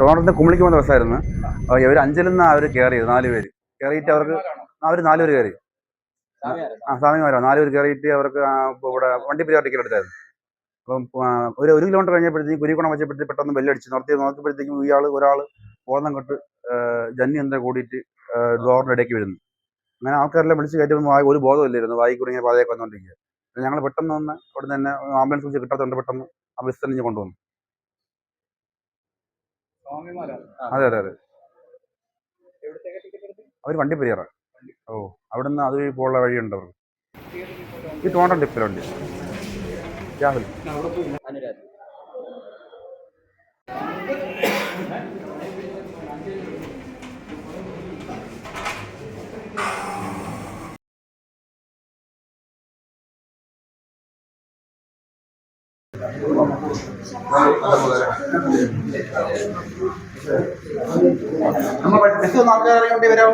Torrent കുമ്പളിക്ക് പോകുന്ന ബസ്സായിരുന്നു. ഇവർ അഞ്ചിൽ നിന്നാണ് അവർ കയറിയത് നാല് പേര്. കയറിയിട്ട് അവർക്ക് അവർ നാല് പേര് കയറി ആ സ്വാമിമാരോ? നാല് പേര് കയറിയിട്ട് അവർക്ക് ഇവിടെ വണ്ടി പരിപാടി ടിക്കറ്റ് എടുത്തായിരുന്നു. അപ്പം ഒരു ഒരു കിലോമീറ്റർ കഴിഞ്ഞപ്പോഴത്തേക്ക് കുരിക്കുണം വെച്ചപ്പോഴത്തേക്ക് പെട്ടെന്ന് ബെല്ലടിച്ച് നിർത്തി. നോക്കിയപ്പോഴത്തേക്കും ഇയാൾ ഒരാൾ ബോധം കെട്ട് ജന്നി എന്താ കൂടിയിട്ട് ഡോറിന്റെ ഇടയ്ക്ക് വരുന്നു. അങ്ങനെ ആൾക്കാരെല്ലാം വിളിച്ച് കയറ്റുമ്പോൾ ഒരു ബോധമില്ലായിരുന്നു വായി കുടുങ്ങിയ പാതയൊക്കെ വന്നുകൊണ്ടിരിക്കുക ഞങ്ങൾ പെട്ടെന്ന് വന്ന് അവിടെ തന്നെ ആംബുലൻസ് വിളിച്ച് കിട്ടാത്തതുകൊണ്ട് പെട്ടെന്ന് ആ ബസ് തന്നെ കൊണ്ടുവന്നു. അതെ അതെ. അതെ അവർ വണ്ടി പരിയറ. ഓ അവിടുന്ന് അത് പോകാനുള്ള വഴിയുണ്ട്. അവർക്ക് ഈ ടോണ്ടൻ വണ്ടി. രാഹുൽ. നമ്മൾ ബസ് ഒന്ന് ആൾക്കാർ ഇറങ്ങേണ്ടി വരാം